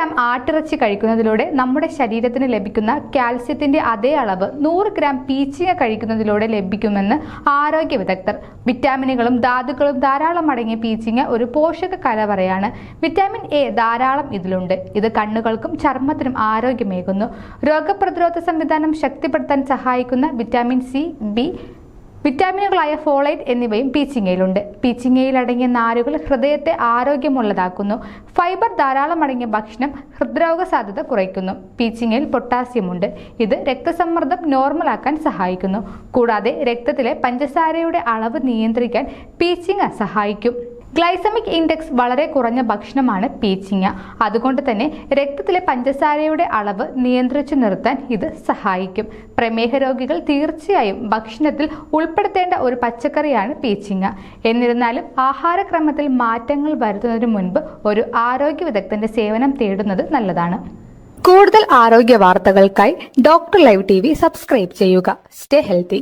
Gram ആട്ടിറച്ചി കഴിക്കുന്നതിലൂടെ നമ്മുടെ ശരീരത്തിന് ലഭിക്കുന്ന കാൽസ്യത്തിന്റെ അതേ അളവ് നൂറ് ഗ്രാം പീച്ചിങ്ങ കഴിക്കുന്നതിലൂടെ ലഭിക്കുമെന്ന് ആരോഗ്യ വിദഗ്ധർ. വിറ്റാമിനുകളും ധാതുക്കളും ധാരാളം അടങ്ങിയ പീച്ചിങ്ങ ഒരു പോഷക കലവറയാണ്. വിറ്റാമിൻ എ ധാരാളം ഇതിലുണ്ട്. ഇത് കണ്ണുകൾക്കും ചർമ്മത്തിനും ആരോഗ്യമേകുന്നു. രോഗപ്രതിരോധ സംവിധാനം ശക്തിപ്പെടുത്താൻ സഹായിക്കുന്ന വിറ്റാമിൻ സി ബി വിറ്റാമിനുകളായ ഫോളേറ്റ് എന്നിവയും പീച്ചിങ്ങയിലുണ്ട്. പീച്ചിങ്ങയിൽ അടങ്ങിയ നാരുകൾ ഹൃദയത്തെ ആരോഗ്യമുള്ളതാക്കുന്നു. ഫൈബർ ധാരാളം അടങ്ങിയ ഭക്ഷണം ഹൃദ്രോഗ സാധ്യത കുറയ്ക്കുന്നു. പീച്ചിങ്ങയിൽ പൊട്ടാസ്യമുണ്ട്. ഇത് രക്തസമ്മർദ്ദം നോർമലാക്കാൻ സഹായിക്കുന്നു. കൂടാതെ രക്തത്തിലെ പഞ്ചസാരയുടെ അളവ് നിയന്ത്രിക്കാൻ പീച്ചിങ്ങ സഹായിക്കും. ഗ്ലൈസമിക് ഇൻഡെക്സ് വളരെ കുറഞ്ഞ ഭക്ഷണമാണ് പീച്ചിങ്ങ അതുകൊണ്ട് തന്നെ രക്തത്തിലെ പഞ്ചസാരയുടെ അളവ് നിയന്ത്രിച്ചു നിർത്താൻ ഇത് സഹായിക്കും. പ്രമേഹ രോഗികൾ തീർച്ചയായും ഭക്ഷണത്തിൽ ഉൾപ്പെടുത്തേണ്ട ഒരു പച്ചക്കറിയാണ് പീച്ചിങ്ങ എന്നിരുന്നാലും ആഹാരക്രമത്തിൽ മാറ്റങ്ങൾ വരുത്തുന്നതിന് മുൻപ് ഒരു ആരോഗ്യ വിദഗ്ധന്റെ സേവനം തേടുന്നത് നല്ലതാണ്. കൂടുതൽ ആരോഗ്യ വാർത്തകൾക്കായി ഡോക്ടർ ലൈവ് ടി സബ്സ്ക്രൈബ് ചെയ്യുക. Stay healthy.